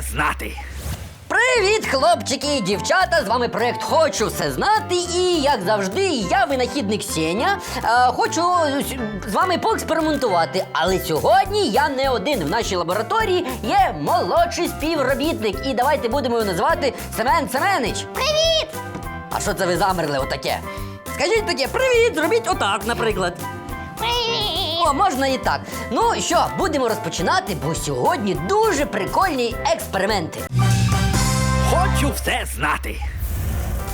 знати. Привіт, хлопчики і дівчата! З вами проект Хочу все знати. І як завжди, я винахідник Сеня. Е, хочу з вами поекспериментувати. Але сьогодні я не один. В нашій лабораторії є молодший співробітник. І давайте будемо його називати Семен Семенич. Привіт! А що це ви замерли отаке? Скажіть таке, привіт, зробіть отак, наприклад. Привіт! О, можна і так. Ну що, будемо розпочинати, бо сьогодні дуже прикольні експерименти. Хочу все знати.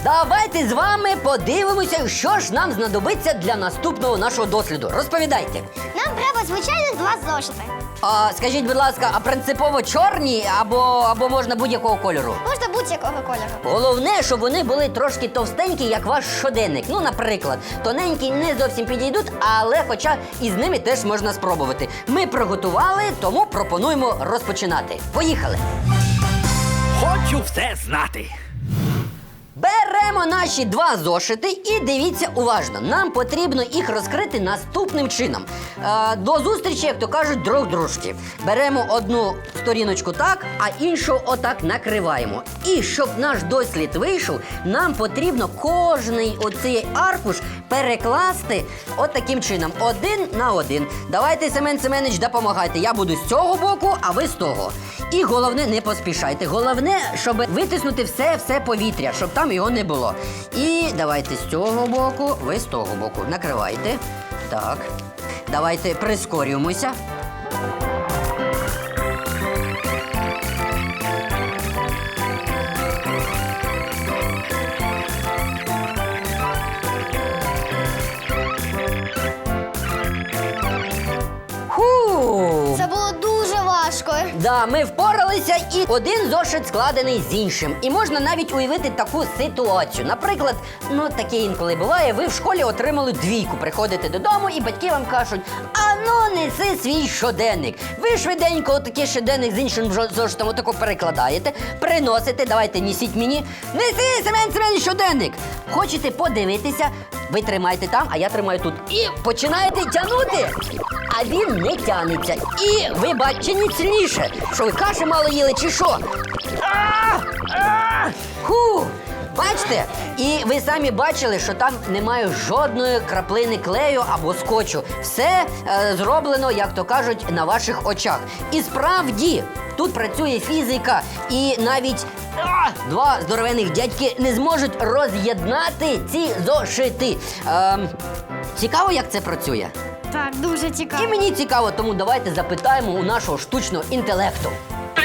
Давайте з вами подивимося, що ж нам знадобиться для наступного нашого досліду. Розповідайте. Нам треба звичайних два зошити. А скажіть, будь ласка, а принципово чорні або, або можна будь-якого кольору? Можна будь-якого кольору. Головне, щоб вони були трошки товстенькі, як ваш щоденник. Ну, наприклад, тоненькі не зовсім підійдуть, але хоча із ними теж можна спробувати. Ми приготували, тому пропонуємо розпочинати. Поїхали! Хочу все знати. Беремо наші два зошити і дивіться уважно. Нам потрібно їх розкрити наступним чином. Е, до зустрічі, як то кажуть, друг дружки. Беремо одну сторіночку так, а іншу отак накриваємо. І щоб наш дослід вийшов, нам потрібно кожний оцей аркуш перекласти от чином, один на один. Давайте, Семен Семенич, допомагайте. Я буду з цього боку, а ви з того. І головне, не поспішайте. Головне, щоб витиснути все, все повітря, щоб там його не було. І давайте з цього боку, ви з того боку. Накривайте. Так. Давайте прискорюємося. Да, ми впоралися, і один зошит складений з іншим. І можна навіть уявити таку ситуацію. Наприклад, ну таке інколи буває, ви в школі отримали двійку, приходите додому, і батьки вам кажуть: а ну неси свій щоденник. Ви швиденько такий щоденник з іншим зошитом отако перекладаєте, приносите, давайте несіть мені. Неси Семен Семен щоденник. Хочете подивитися? Ви тримайте там, а я тримаю тут. І починаєте тягнути, а він не тягнеться. І ви бачите ніцніше, Що ви каші мало їли, чи що? А! А! Ху! Бачите? І ви самі бачили, що там немає жодної краплини клею або скотчу. Все е, зроблено, як то кажуть, на ваших очах. І справді тут працює фізика, і навіть а, два здоровених дядьки не зможуть роз'єднати ці зошити. Ем, цікаво, як це працює. Так, дуже цікаво. І мені цікаво, тому давайте запитаємо у нашого штучного інтелекту.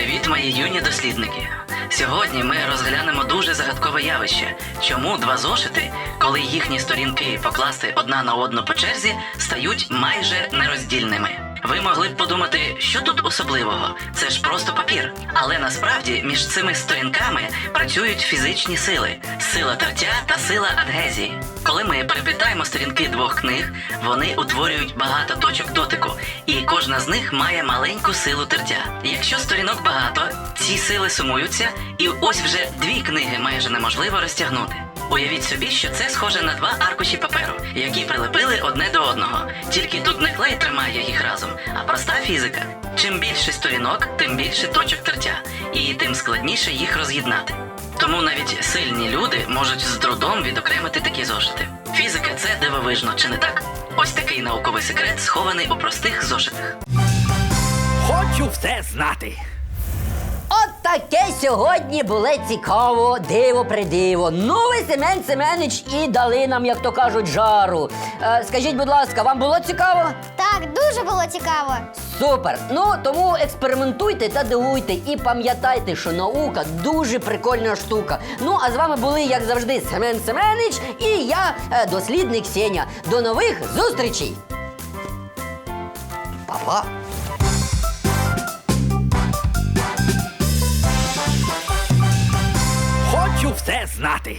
Привіт, мої юні дослідники! Сьогодні ми розглянемо дуже загадкове явище, чому два зошити, коли їхні сторінки покласти одна на одну по черзі, стають майже нероздільними. Ви могли б подумати, що тут особливого? Це ж просто папір. Але насправді між цими сторінками працюють фізичні сили: сила тертя та сила адгезії. Коли ми переплітаємо сторінки двох книг, вони утворюють багато точок дотику, і кожна з них має маленьку силу тертя. Якщо сторінок багато, ці сили сумуються, і ось вже дві книги майже неможливо розтягнути. Уявіть собі, що це схоже на два аркуші паперу, які прилепили одне до одного. Тільки тут не клей тримає їх разом, а проста фізика. Чим більше сторінок, тим більше точок тертя, і тим складніше їх роз'єднати. Тому навіть сильні люди можуть з трудом відокремити такі зошити. Фізика це дивовижно, чи не так? Ось такий науковий секрет схований у простих зошитах. Хочу все знати. Таке сьогодні було цікаво, диво придиво. Ну ви, Семен Семенич, і дали нам, як то кажуть, жару. Е, скажіть, будь ласка, вам було цікаво? Так, дуже було цікаво. Супер! Ну тому експериментуйте та дивуйте і пам'ятайте, що наука дуже прикольна штука. Ну а з вами були, як завжди, Семен Семенич і я, е, дослідник Сеня. До нових зустрічей! Па-па! Знати.